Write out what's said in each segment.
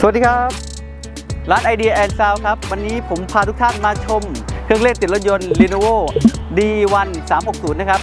สวัสดีครับร้านไอเดียแอนซาวครับ วันนี้ผมพาทุกท่านมาชม เครื่องเล่นติดรถยนต์ Lenovo D1 360 นะครับ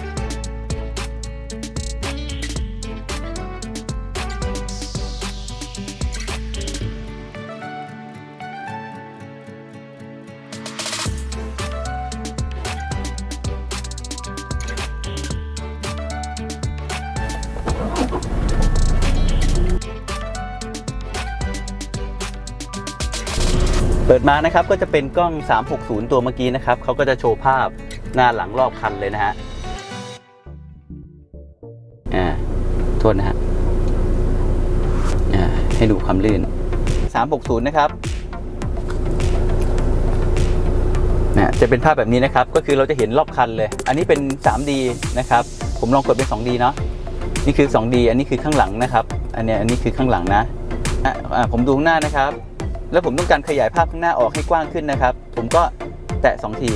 เปิดมานะครับก็จะเป็นกล้อง 360 ตัวเมื่อกี้นะครับเขาก็จะโชว์ภาพหน้าหลังรอบคันเลยนะฮะอ่าโทษนะฮะอ่าให้ดูความลื่น 360 นะครับนะจะเป็นภาพแบบนี้นะครับ ก็คือเราจะเห็นรอบคันเลย อันนี้เป็น 3D นะครับ ผมลองกดเป็น 2D เนาะนี่คือ 2D อันนี้คือข้างหลังนะครับ อันนี้อันนี้คือข้างหลังนะอะอะผมดูข้างหน้านะครับ แล้วผมต้องการขยายภาพข้างหน้าออกให้กว้างขึ้นนะครับ ผมก็แตะ 2 ที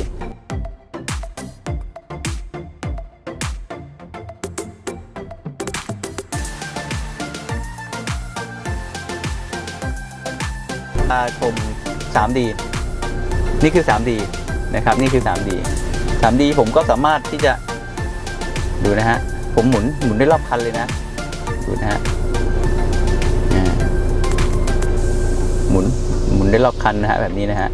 มาชม 3D นี่คือ 3D นะครับ นี่คือ 3D 3D ผมก็สามารถที่จะดูนะฮะ ผมหมุนหมุนได้รอบคันเลยนะ ดูนะฮะ นได้รอบคันนะฮะแบบนี้นะฮะ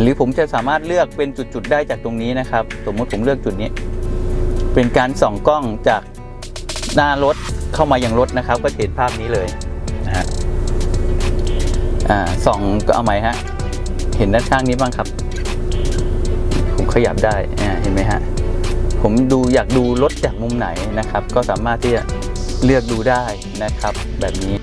หรือผมจะสามารถเลือกเป็นจุดๆได้จากตรงนี้นะครับ สมมติผมเลือกจุดนี้ เป็นการส่องกล้องจากหน้ารถเข้ามายังรถนะครับ ก็เห็นภาพนี้เลยนะฮะส่องก็เอาไหมฮะ เห็นด้านข้างนี้บ้างครับ ผมขยับได้เห็นไหมฮะ ผมดูอยากดูรถจากมุมไหนนะครับ ก็สามารถที่จะเลือกดูได้นะครับ แบบนี้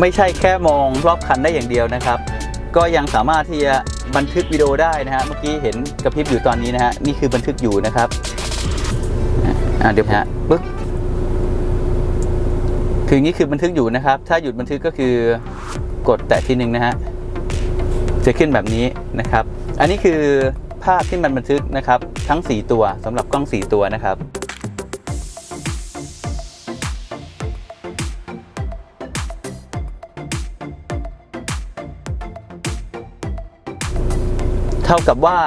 ไม่ใช่แค่มองรอบคันได้อย่างเดียวนะครับ ก็ยังสามารถที่จะบันทึกวิดีโอได้นะฮะเมื่อกี้เห็นกระพริบอยู่ตอนนี้นะฮะนี่คือบันทึกอยู่นะครับอ่าเดี๋ยวฮะปึ๊บคืออย่างนี้คือบันทึกอยู่นะครับ ถ้าหยุดบันทึกก็คือ กดแตะทีหนึ่งนะฮะจะขึ้นแบบนี้นะครับ อันนี้คือภาพที่มันบันทึกนะครับ ทั้ง 4 ตัวสำหรับกล้อง 4 ตัวนะครับเท่ากับว่า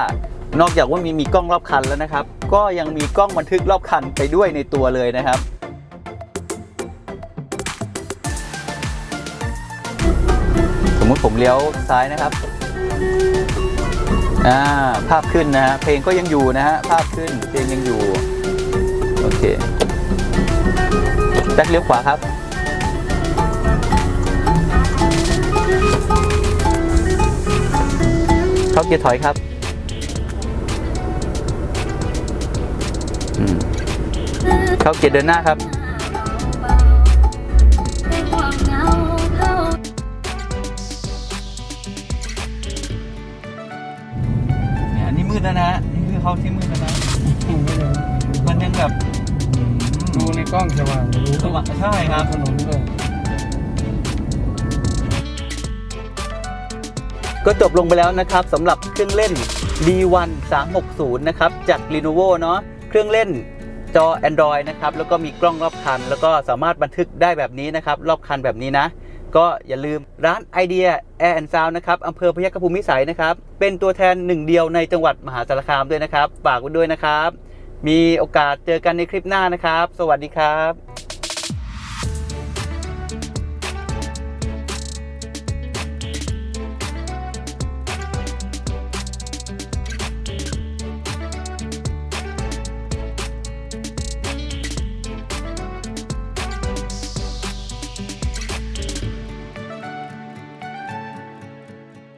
นอกจากว่ามีมีกล้องรอบคันแล้วนะครับ ก็ยังมีกล้องบันทึกรอบคันไปด้วยในตัวเลยนะครับ มมติผมเลี้ยวซ้ายนะครับอ่าภาพขึ้นนะฮะเพลงก็ยังอยู่นะฮะภาพขึ้นเพลงยังอยู่โอเคแจ็คเลี้ยวขวาครับเข้าเกียร์ถอยครับเข้าเกียร์เดินหน้าครับ แบบดูในกล้องสว่างรู้สว่างใช่ครับถนนด้วยก็จบลงไปแล้วนะครับสำหรับเครื่องเล่น D1 360 นะครับจาก Lenovo เนาะเครื่องเล่นจอ Android นะครับแล้วก็มีกล้องรอบคัน แล้วก็สามารถบันทึกได้แบบนี้นะครับ รอบคันแบบนี้นะ ก็อย่าลืมร้านไอเดีย Air and Sound นะครับอำเภอพยัคฆภูมิวิสัยนะครับ เป็นตัวแทนหนึ่งเดียวในจังหวัดมหาสารคามด้วยนะครับ ฝากไว้ด้วยนะครับ มีโอกาสเจอกันในคลิปหน้านะครับ สวัสดีครับ